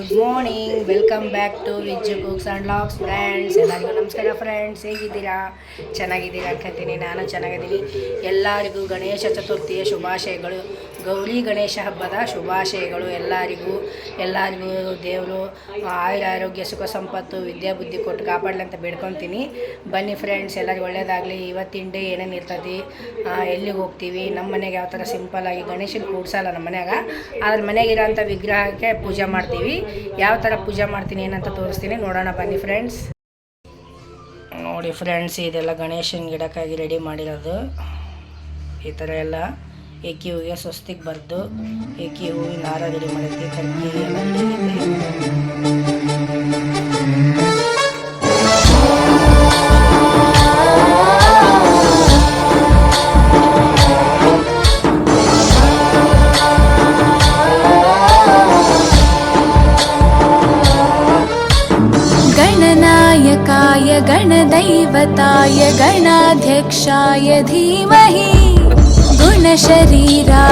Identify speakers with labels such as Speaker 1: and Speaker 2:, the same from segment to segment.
Speaker 1: Good morning welcome back to Viz cooks and locks friends ಎಲ್ಲರಿಗೂ ನಮಸ್ಕಾರ friends ಹೇಗಿದ್ದೀರಾ? ಚೆನ್ನಾಗಿದ್ದೀರಾ? ಅನ್ಕೊಂತೀನಿ. ನಾನು ಚೆನ್ನಾಗಿದ್ದೀನಿ. ಎಲ್ಲರಿಗೂ ಗಣೇಶ ಚತುರ್ಥಿಯ ಶುಭಾಶಯಗಳು. ಗೌರಿ ಗಣೇಶ ಹಬ್ಬದ ಶುಭಾಶಯಗಳು ಎಲ್ಲರಿಗೂ. ಎಲ್ಲರಿಗೂ ದೇವರು ಆಯುರ ಆರೋಗ್ಯ, ಸುಖ ಸಂಪತ್ತು, ವಿದ್ಯಾ ಬುದ್ಧಿ ಕೊಟ್ಟು ಕಾಪಾಡಲಿ ಅಂತ ಬೇಡ್ಕೊತೀನಿ. ಬನ್ನಿ ಫ್ರೆಂಡ್ಸ್ ಎಲ್ಲರಿಗೂ ಒಳ್ಳೇದಾಗಲಿ. ಇವತ್ತಿನ ಡೇ ಏನೇನು ಇರ್ತದೆ? ಎಲ್ಲಿಗೆ ಹೋಗ್ತೀವಿ? ನಮ್ಮ ಮನೆಗೆ ಯಾವ ಥರ ಸಿಂಪಲ್ಲಾಗಿ ಗಣೇಶನ ಕೂಡ್ಸಲ್ಲ ನಮ್ಮ ಮನೆಯಾಗ. ಆದ್ರೆ ಮನೆಗಿರೋಂಥ ವಿಗ್ರಹಕ್ಕೆ ಪೂಜೆ ಮಾಡ್ತೀವಿ. ಯಾವ ಥರ ಪೂಜೆ ಮಾಡ್ತೀನಿ ಏನಂತ ತೋರಿಸ್ತೀನಿ. ನೋಡೋಣ, ಬನ್ನಿ ಫ್ರೆಂಡ್ಸ್ ನೋಡಿ ಫ್ರೆಂಡ್ಸ್ ಇದೆಲ್ಲ ಗಣೇಶನ ಗಿಡಕ್ಕಾಗಿ ರೆಡಿ ಮಾಡಿರೋದು. ಈ ಥರ ಎಲ್ಲ ಏಕಿ ಹೂವಿಗೆ ಸ್ವಸ್ತಿಗೆ ಬರೆದು ಏಕಿ ಹೂವಿನ ಹಾರ ರೆಡಿ ಮಾಡಿದ್ವಿ ಕರ್ಕಿ ಎಲ್ಲ ready ಇದೆ.
Speaker 2: गणनायकाय गणदैवताय गणाध्यक्षाय धीमहि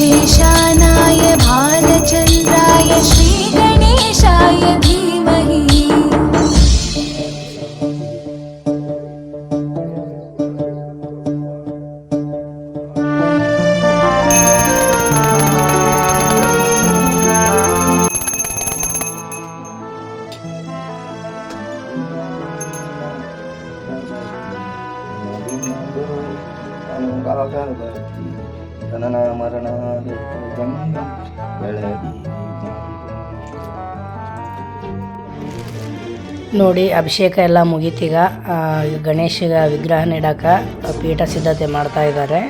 Speaker 3: 小さな
Speaker 1: ನೋಡಿ, ಅಭಿಷೇಕ ಎಲ್ಲ ಮುಗೀತೀಗ ಗಣೇಶಗ ವಿಗ್ರಹ ನೆಡಕ್ಕೆ ಪೀಠ ಸಿದ್ಧತೆ ಮಾಡ್ತಾ ಇದ್ದಾರೆ.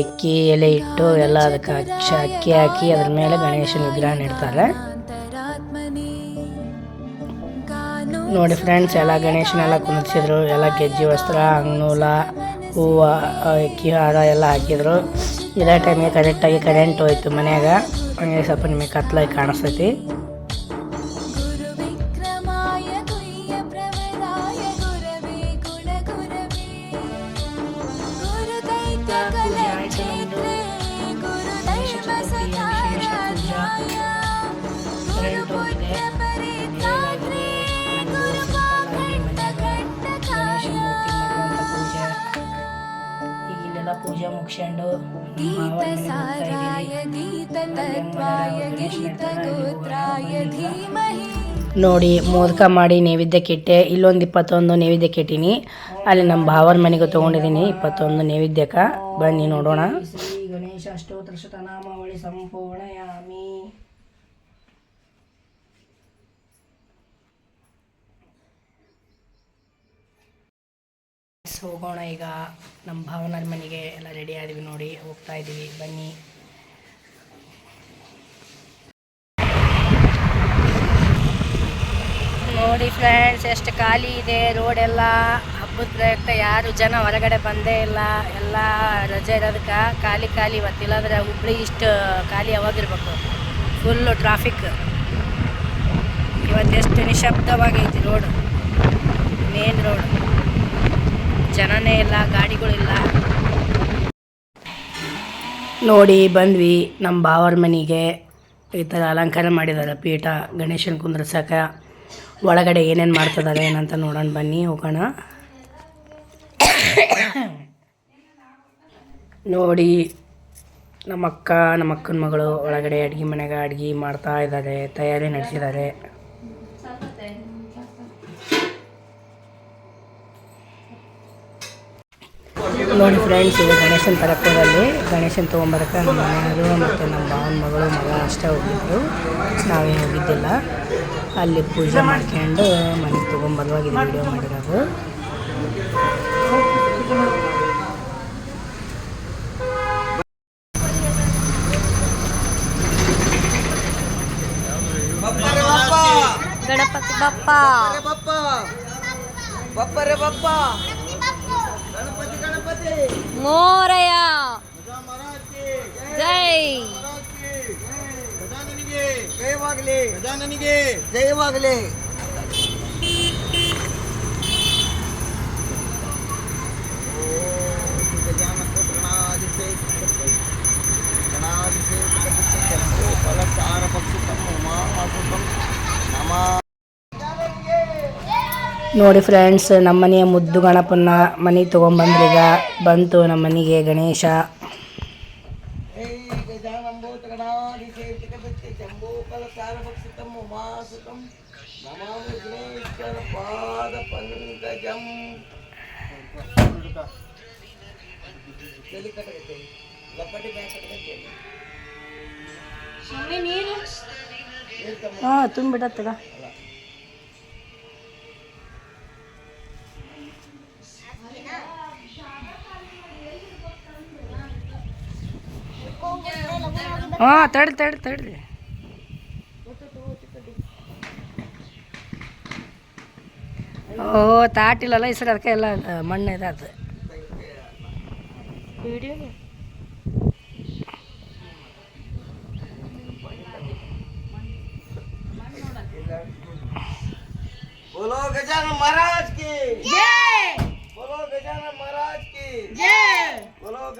Speaker 1: ಎಕ್ಕಿ, ಎಲೆ ಇಟ್ಟು ಎಲ್ಲ ಅದಕ್ಕೆ ಅಚ್ಚ, ಅಕ್ಕಿ ಹಾಕಿ ಅದ್ರ ಮೇಲೆ ಗಣೇಶನ ವಿಗ್ರಹ ನೀಡ್ತಾರೆ. ನೋಡಿ ಫ್ರೆಂಡ್ಸ್ ಎಲ್ಲ ಗಣೇಶನೆಲ್ಲ ಕುಂದಿಸಿದ್ರು ಎಲ್ಲ ಗೆಜ್ಜೆ, ವಸ್ತ್ರ ಅಂಗ್ನೂಲ ಹೂವು ಎಕ್ಕಿ, ಹಾರ ಎಲ್ಲ ಹಾಕಿದ್ರು. ಇದೇ ಟೈಮಿಗೆ ಕರೆಕ್ಟಾಗಿ ಕರೆಂಟ್ ಹೋಯ್ತು ಮನೆಯಾಗ. ಹಂಗೆ ಸ್ವಲ್ಪ ನಿಮಗೆ ಕತ್ಲಾಗಿ ಕಾಣಿಸ್ತೈತಿ. ಪೂಜೆ ಮುಗಿಸ್ಕೊಂಡು ನೋಡಿ ಮೋದಕ ಮಾಡಿ ನೈವೇದ್ಯಕ್ಕೆ ಇಟ್ಟೆ ಇಲ್ಲೊಂದು ಇಪ್ಪತ್ತೊಂದು ನೈವೇದ್ಯಕ್ಕೆ ಇಟ್ಟೀನಿ ಅಲ್ಲಿ ನಮ್ಮ ಭಾವನ ಮನೆಗೂ ತೊಗೊಂಡಿದ್ದೀನಿ ಇಪ್ಪತ್ತೊಂದು ನೈವೇದ್ಯಕ್ಕೆ ಬನ್ನಿ ನೋಡೋಣ. ಗಣೇಶ ಅಷ್ಟೋತ್ರ ಶತನಾಮಾವಳಿ ಸಂಪೂರ್ಣಯಾಮಿ. ಹೋಗೋಣ ಈಗ. ನಮ್ಮ ಭಾವನರ ಮನೆಗೆ ಎಲ್ಲ ರೆಡಿ ಆದ್ವಿ ನೋಡಿ. ಹೋಗ್ತಾ ಇದ್ದೀವಿ ಬನ್ನಿ. ನೋಡಿ ಫ್ರೆಂಡ್ಸ್ ಎಷ್ಟು ಖಾಲಿ ಇದೆ ರೋಡ್ ಎಲ್ಲ. ಹಬ್ಬದ ಪ್ರಯುಕ್ತ ಯಾರು ಜನ ಹೊರಗಡೆ ಬಂದೇ ಇಲ್ಲ. ಎಲ್ಲ ರಜೆ ಇರೋದಕ್ಕೆ ಖಾಲಿ ಖಾಲಿ ಇವತ್ತಿಲ್ಲಾಂದ್ರೆ ಹುಬ್ಳಿ ಇಷ್ಟು ಖಾಲಿ ಯಾವಾಗಿರ್ಬೇಕು. ಫುಲ್ಲು ಟ್ರಾಫಿಕ್ ಇವತ್ತೆಷ್ಟು ನಿಶಬ್ದವಾಗೈತಿ ರೋಡ್ ಮೇನ್ ರೋಡ್ ಜನನೇ ಇಲ್ಲ ಗಾಡಿಗಳಿಲ್ಲ ನೋಡಿ, ಬಂದ್ವಿ ನಮ್ಮ ಬಾವರ ಮನೆಗೆ. ಈ ಥರ ಅಲಂಕಾರ ಮಾಡಿದ್ದಾರೆ ಪೀಠ, ಗಣೇಶನ ಕುಂದ್ರಸಕ. ಒಳಗಡೆ ಏನೇನು ಮಾಡ್ತಿದ್ದಾರೆ ಏನಂತ ನೋಡೋಣ ಬನ್ನಿ, ಹೋಗೋಣ. ನೋಡಿ ನಮ್ಮ ಅಕ್ಕ ನಮ್ಮ ಅಕ್ಕನ ಮಗಳು ಒಳಗಡೆ ಅಡುಗೆ ಮನೆಗೆ ಅಡುಗೆ ಮಾಡ್ತಾ ಇದ್ದಾರೆ ತಯಾರಿ ನಡೆಸಿದ್ದಾರೆ ನೋಡಿ ಫ್ರೆಂಡ್ಸ್ ಇದು ಗಣೇಶನ ತರಕೋದಲ್ಲಿ ಗಣೇಶನ ತೊಗೊಂಬರಕ್ಕೆ ನಮ್ಮ ಮನೆಯವರು ಮತ್ತು ನಮ್ಮ ಭಾವನ ಮಗಳು ಮಗ ಅಷ್ಟೇ ಹೋಗಿದ್ದರು ನಾವೇ ಹೋಗಿದ್ದಿಲ್ಲ. ಅಲ್ಲಿ ಪೂಜೆ ಮಾಡ್ಕೊಂಡು ಮನೆಗೆ ತೊಗೊಂಬರುವಾಗ ಇದು ವಿಡಿಯೋ ಮಾಡಿರೋದು.
Speaker 4: ಬಪ್ಪ.
Speaker 3: ಬಪ್ಪ ಬಪ್ಪ. ಬಪ್ಪ ಗಣಪತಿ
Speaker 4: ಮೋರಯ ಜೈ
Speaker 3: ಗಜಾನನಿಗೆ ಜಯವಾಗಲಿ ಗಜಾನನಿಗೆ ಜಯವಾಗಲಿ
Speaker 1: ನೋಡಿ ಫ್ರೆಂಡ್ಸ್ ನಮ್ಮ ಮನೆಯ ಮುದ್ದು ಗಣಪನ್ನ ಮನೆಗೆ ತೊಗೊಂಬಂದ್ರೀಗ ಬಂತು ನಮ್ಮ ಮನೆಗೆ ಗಣೇಶ. ಹಾಂ ತುಂಬಿಡತ್ತಗ. ಹಾಂ ತಡ್ರಿ ತಡ್ರಿ ತಡ್ರಿ. ಓ ತಾಟಿಲ್ಲಲ್ಲ ಈ ಸರಿ ಅದಕ್ಕೆ ಎಲ್ಲ ಮಣ್ಣು ಇದಾದ.
Speaker 3: बोलो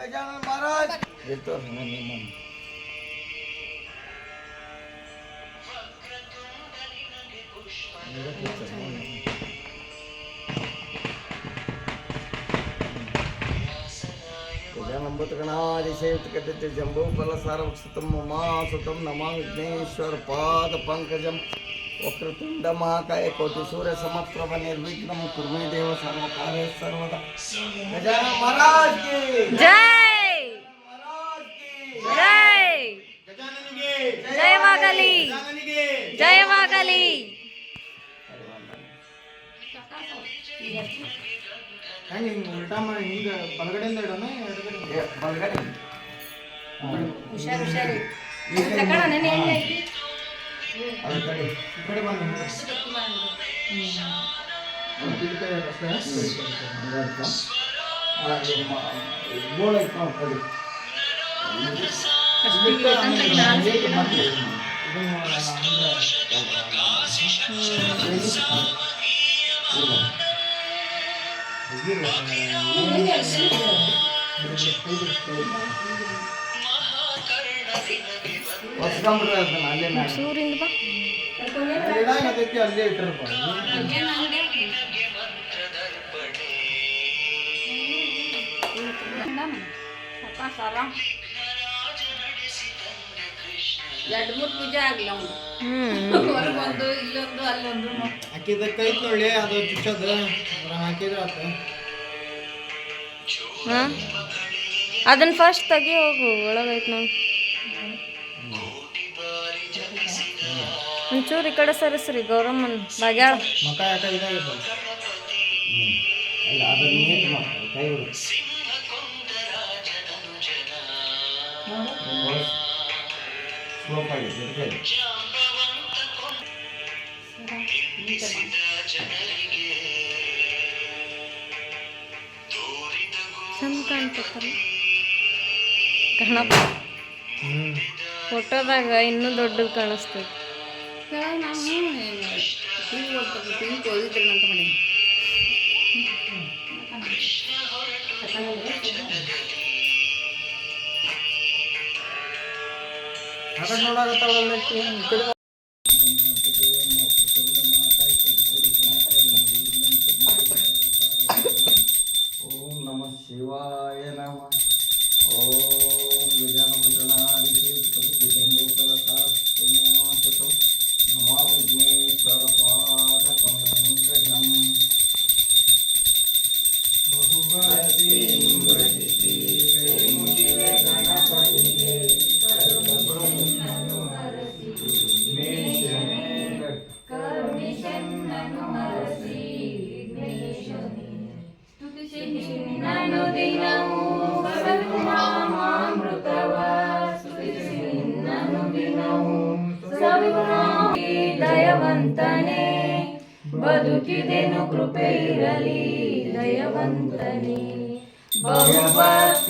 Speaker 3: ગજાનન મહારાજ જતો નિમમ ஜம்பூபலசாரம் சுத்தம் உமா சுத்தம் நமா விக்னேஸ்வர் பாத பங்கஜம் ವಕ್ರತುಂಡ ಮಹಾಕಾಯ ಕೋಟಿ ಸೂರ್ಯ ಸಮಪ್ರಭ ನಿರ್ವಿಘ್ನ ಕುರ್ಮಿ ದೇವ ಸರ್ವ ಕಾರ್ಯ ಸರ್ವದ. ಗಜಾನ ಮಹಾರಾಜ್
Speaker 4: ಜೈ! ಜೈ! ಜಯವಾಗಲಿ! ಜಯವಾಗಲಿ!
Speaker 5: ಹೆಂಗೆ ಹಿಂಗೆ ಉಲ್ಟಾ ಮಾಡಿ ಹಿಂಗೆ ಬಲಗಡೆಯಿಂದ ಇಡೋಣ?
Speaker 3: ಬಲಗಡೆ.
Speaker 1: ಹುಷಾರು ಹುಷಾರು.
Speaker 3: ತಗೊಳ್ಳೋಣ ಕಡೆ
Speaker 5: ಈ ಕಡೆ ಬನ್ನಿ ಪಿಲ್ಕೈ ಅಷ್ಟೇ
Speaker 3: ಗೋಳ ಮ್ಯಾಲೆ
Speaker 5: ಆಗಲ್ಲ ಇಲ್ಲೊಂದು ಅಲ್ಲೊಂದು ಕೈ ಅದು ಚುಚ್ಚೋದು ಅದ್ರ ಹಾಕಿದ್ರೆ ಆತ
Speaker 4: ಹಾ ಅದನ್ನ ಫಸ್ಟ್ ತೆಗಿ ಹೋಗು ಒಳಗೈತ್ ನೋಡಿ. ಒಂಚೂರು ಈ ಕಡೆ ಸರಿಸ್ರಿ ಗೌರಮ್ಮನ್ ಬಾಗ್ಯಾಳ
Speaker 5: ಮಕ ಯಾಕೆ ಇದಾಗಿತ್ತು
Speaker 3: ಕೈ ಬಿಡು. ಜೊತೆಗೆ
Speaker 4: ಚಂದ ಕಾಣ್ತೈತಲ್ಲ ಗಣಪ. ಫೋಟೋದಾಗ ಇನ್ನೂ ದೊಡ್ಡದು ಕಾಣಿಸ್ತೈತಿ
Speaker 5: ಆ ಕಡೆ ನೋಡಾಕತ್ತಾವಲ್ಲ ಈ ಕಡೆ
Speaker 3: ಓಂ ನಮಃ ಶಿವಾಯ.
Speaker 4: ಬದುಕಿದೆನು ಕೃಪೆ ಇರಲಿ ದಯವಂತನೇ. ಬಹುಭಕ್ತಿ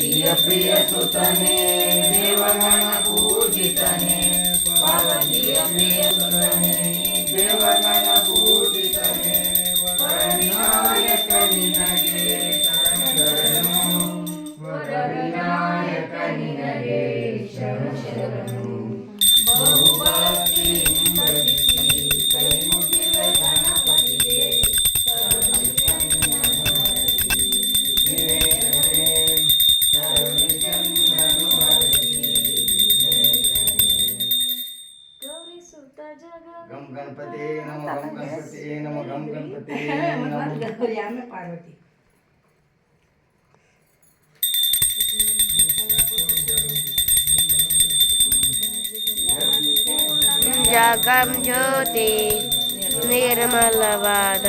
Speaker 4: प्रिय प्रिय सुतने देवगण पूजित पार्वती नमः गम गणपति नमः पार्वती। जगं ज्योति निर्मलवाद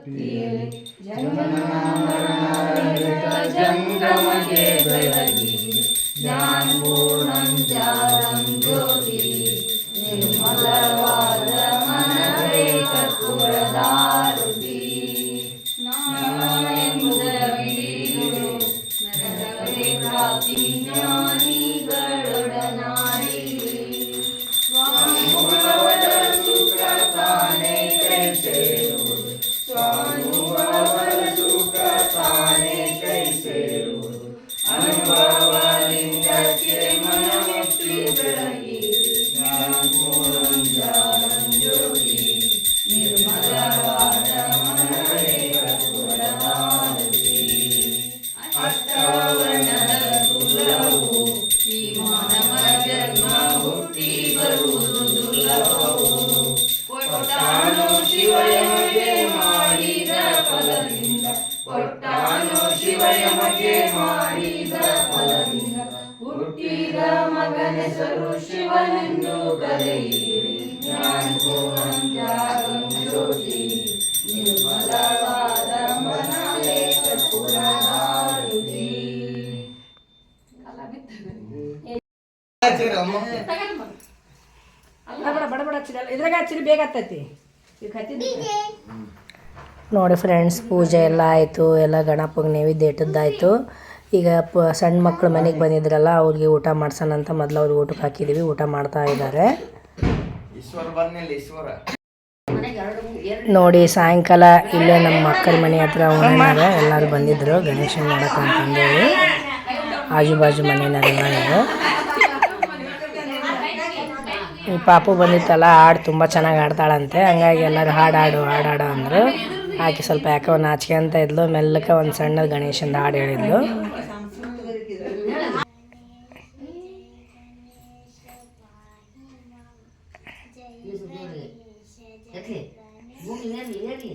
Speaker 4: शक्तिये जननामरणारहितजङ्गमके जान ज्ञानबोध ಶಿವಯಮಗೆ ಮಾಡಿದ ಫಲದಿಂದ ಹುಟ್ಟಿದ ಮಗನೆಸರು ಶಿವನೆಂದು ಕರೆಯಿರಿ. ಜ್ಞಾನಿ ನಿರ್ಮಲವಾದ
Speaker 1: ಬಡ ಬಡ ಇದ್ರಾಗ ಹಚ್ಚಿರಿ ಬೇಗ ಹತ್ತೈತಿ. ಈಗ ಹತ್ತಿದ್ದು ನೋಡಿ ಫ್ರೆಂಡ್ಸ್ ಪೂಜೆ ಎಲ್ಲ ಆಯಿತು ಎಲ್ಲ ಗಣಪಗೆ ನೈವೇದ್ಯ ಇಟ್ಟದ್ದಾಯಿತು. ಈಗ ಪ ಸಣ್ಣ ಮಕ್ಕಳು ಮನೆಗೆ ಬಂದಿದ್ರಲ್ಲ ಅವ್ರಿಗೆ ಊಟ ಮಾಡ್ಸೋಣ ಅಂತ ಮೊದಲು ಅವ್ರಿಗೆ ಊಟಕ್ಕೆ ಹಾಕಿದ್ದೀವಿ ಊಟ ಮಾಡ್ತಾ ಇದ್ದಾರೆ. ನೋಡಿ ಸಾಯಂಕಾಲ ಇಲ್ಲೇ ನಮ್ಮ ಮಕ್ಕಳ ಮನೆ ಹತ್ರ ಉಣ್ಣಾಗ ಎಲ್ಲರೂ ಬಂದಿದ್ದರು ಗಣೇಶನ ನೋಡಕ್ಕೆ ಅಂತಂದೇಳಿ ಆಜು ಬಾಜು ಮನೆಯವರೆಲ್ಲ ಇದು ಈ ಪಾಪು ಬಂದಿತ್ತಲ್ಲ ಹಾಡು ತುಂಬ ಚೆನ್ನಾಗಿ ಆಡ್ತಾಳಂತೆ ಹಂಗಾಗಿ ಎಲ್ಲರೂ ಹಾಡು ಹಾಡು ಹಾಡು ಹಾಡು ಅಂದರು. ಆಕೆ ಸ್ವಲ್ಪ ಯಾಕೋ ನಾಚ್ಕೊಂತ ಇದ್ಲು ಮೆಲ್ಲಕ್ಕೆ ಒಂದು ಸಣ್ಣ ಗಣೇಶಂದು ಹಾಡು ಹೇಳಿದ್ಲು.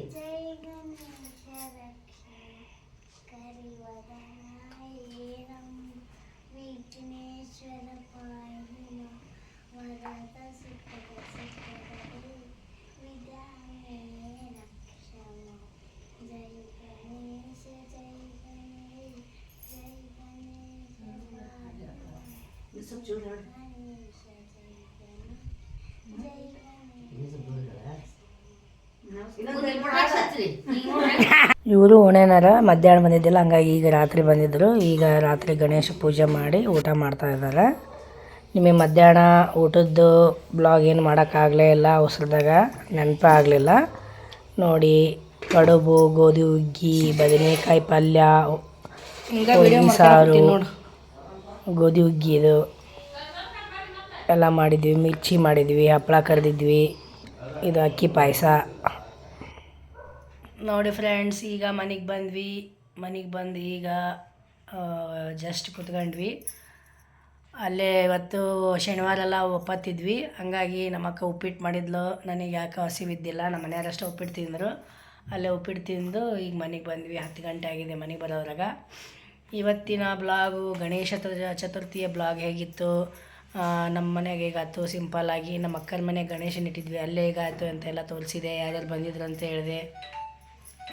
Speaker 6: जय ಚೂರು
Speaker 1: ಇವರು ಓಣೆನಾರ ಮಧ್ಯಾಹ್ನ ಬಂದಿದ್ದಿಲ್ಲ ಹಂಗಾಗಿ ಈಗ ರಾತ್ರಿ ಬಂದಿದ್ದರು. ಈಗ ರಾತ್ರಿ ಗಣೇಶ ಪೂಜೆ ಮಾಡಿ ಊಟ ಮಾಡ್ತಾ ಇದ್ದಾರೆ. ನಿಮಗೆ ಮಧ್ಯಾಹ್ನ ಊಟದ್ದು ಬ್ಲಾಗ್ ಏನು ಮಾಡೋಕ್ಕಾಗಲೇ ಇಲ್ಲ ಅವಸರದಾಗ ನೆನಪಾಗಲಿಲ್ಲ ನೋಡಿ ಕಡುಬು ಗೋಧಿ ಹುಗ್ಗಿ ಬದನೆಕಾಯಿ ಪಲ್ಯ ಸಾರು ಗೋಧಿ ಹುಗ್ಗಿದು ಎಲ್ಲ ಮಾಡಿದ್ವಿ, ಮಿರ್ಚಿ ಮಾಡಿದ್ವಿ ಹಪ್ಪಳ ಕರೆದಿದ್ವಿ, ಇದು ಅಕ್ಕಿ ಪಾಯಸ. ನೋಡಿ ಫ್ರೆಂಡ್ಸ್ ಈಗ ಮನೆಗೆ ಬಂದ್ವಿ. ಮನೆಗೆ ಬಂದು ಈಗ ಜಸ್ಟ್ ಕುತ್ಕೊಂಡ್ವಿ. ಅಲ್ಲೇ ಇವತ್ತು ಶನಿವಾರ ಎಲ್ಲ ಒಪ್ಪತ್ತಿದ್ವಿ. ಹಂಗಾಗಿ ನಮ್ಮಕ್ಕ ಉಪ್ಪಿಟ್ಟು ಮಾಡಿದ್ಲು. ನನಗೆ ಯಾಕೆ ಹಸಿವಿದ್ದಿಲ್ಲ ನಮ್ಮ ಮನೆಯವರಷ್ಟೇ ಉಪ್ಪಿಟ್ಟು ತಿಂದರು. ಅಲ್ಲೇ ಉಪ್ಪಿಟ್ಟು ತಿಂದು ಈಗ ಮನೆಗೆ ಬಂದ್ವಿ. ಹತ್ತು ಗಂಟೆ ಆಗಿದೆ ಮನೆಗೆ ಬರೋದ್ರಾಗ. ಇವತ್ತಿನ ಬ್ಲಾಗು ಗಣೇಶ ಚತುರ್- ಚತುರ್ಥಿಯ ಬ್ಲಾಗ್ ಹೇಗಿತ್ತು? ನಮ್ಮ ಮನೆಗೆ ಹೇಗಾಯ್ತು ಸಿಂಪಲ್ಲಾಗಿ ನಮ್ಮ ಅಕ್ಕನ ಮನೆ ಗಣೇಶನ ಇಟ್ಟಿದ್ವಿ. ಅಲ್ಲೇ ಹೇಗಾಯ್ತು ಅಂತೆಲ್ಲ ತೋರಿಸಿದೆ ಯಾರ್ಯಾರು ಬಂದಿದ್ರು ಅಂತ ಹೇಳಿದೆ.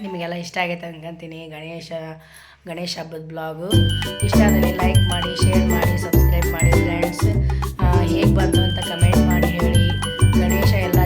Speaker 1: ನಿಮಗೆಲ್ಲ ಇಷ್ಟ ಆಗೈತೆ ಅನ್ಕೊಂತೀನಿ ಗಣೇಶ ಗಣೇಶ ಹಬ್ಬದ ಬ್ಲಾಗು ಇಷ್ಟ ಆದರೆ ಲೈಕ್ ಮಾಡಿ ಶೇರ್ ಮಾಡಿ ಸಬ್ಸ್ಕ್ರೈಬ್ ಮಾಡಿ ಫ್ರೆಂಡ್ಸ್ ಹೇಗೆ ಬಂತು ಅಂತ ಕಮೆಂಟ್ ಮಾಡಿ ಹೇಳಿ. ಗಣೇಶ ಎಲ್ಲ